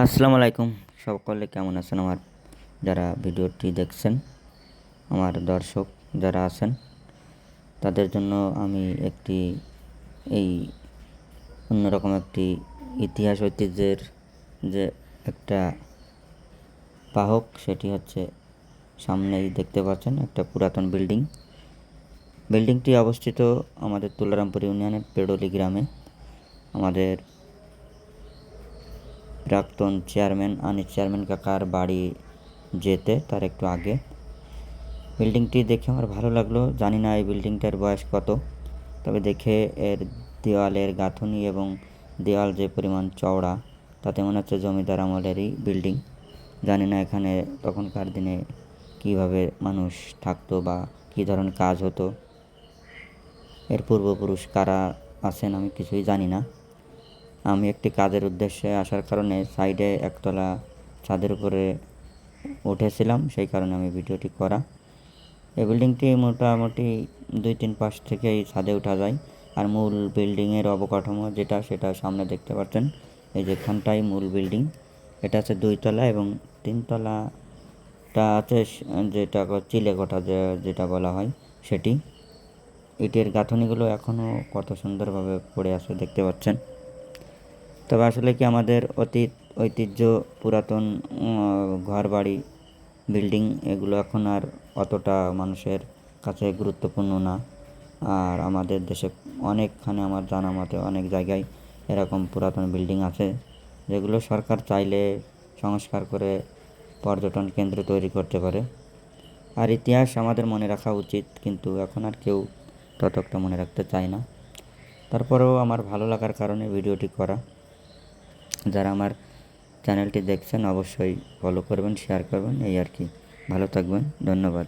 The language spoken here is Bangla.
আসসালামু আলাইকুম। সকলে কেমন আছেন আমার? যারা ভিডিওটি দেখছেন, আমার দর্শক যারা আছেন, তাদের জন্য আমি একটি এই অন্যরকম একটি ইতিহাস ঐতিহ্যের যে একটা বাহক, সেটি হচ্ছে সামনেই দেখতে পাচ্ছেন একটা পুরাতন বিল্ডিং। বিল্ডিংটি অবস্থিত আমাদের তুলারামপুর ইউনিয়নের পেডলি গ্রামে। আমাদের প্রাক্তন চেয়ারম্যান আনিস চেয়ারম্যান কাকার বাড়ি যেতে, তার একটু আগে। বিল্ডিংটি দেখে আমার ভালো লাগল। জানি না এই বিল্ডিংটার বয়স কত, তবে দেখে এর দেওয়ালের গাঁথুনি এবং দেওয়াল যে পরিমাণ চওড়া, তাতে মনে হচ্ছে জমিদার আমলেরই বিল্ডিং। জানি না এখানে তখনকার দিনে কীভাবে মানুষ থাকতো বা কী ধরনের কাজ হতো। এর পূর্বপুরুষ কারা আছেন আমি কিছুই জানি না। আমি একটি কাজের উদ্দেশ্যে আসার কারণে সাইডে একতলা ছাদের উপরে উঠেছিলাম, সেই কারণে আমি ভিডিওটি করা। এই বিল্ডিংটি মোটামুটি দুই তিন পাশ থেকেই ছাদে ওঠা যায়। আর মূল বিল্ডিংয়ের অবকাঠামো যেটা, সেটা সামনে দেখতে পাচ্ছেন। এই যেখানটাই মূল বিল্ডিং। এটা আছে দুইতলা এবং তিনতলাটা আছে যেটা ক- চিলেকোঠা যে, যেটা বলা হয় সেটি। ইটের গাঁথনিগুলো এখনও কত সুন্দরভাবে পড়ে আছে দেখতে পাচ্ছেন। তবে আসলে কি আমাদের অতীত, ঐতিহ্য, পুরাতন ঘর বাড়ি বিল্ডিং এগুলো এখন আর অতটা মানুষের কাছে গুরুত্বপূর্ণ না। আর আমাদের দেশে অনেকখানে আমার জানা মতে অনেক জায়গায় এরকম পুরাতন বিল্ডিং আছে, যেগুলো সরকার চাইলে সংস্কার করে পর্যটন কেন্দ্র তৈরি করতে পারে। আর ইতিহাস আমাদের মনে রাখা উচিত, কিন্তু এখন আর কেউ ততটা মনে রাখতে চায় না। তারপরেও আমার ভালো লাগার কারণে ভিডিওটি করা। যারা আমার চ্যানেলটি দেখছেন, অবশ্যই ফলো করবেন শেয়ার করবেন, এই আর কি। ভালো থাকবেন, ধন্যবাদ।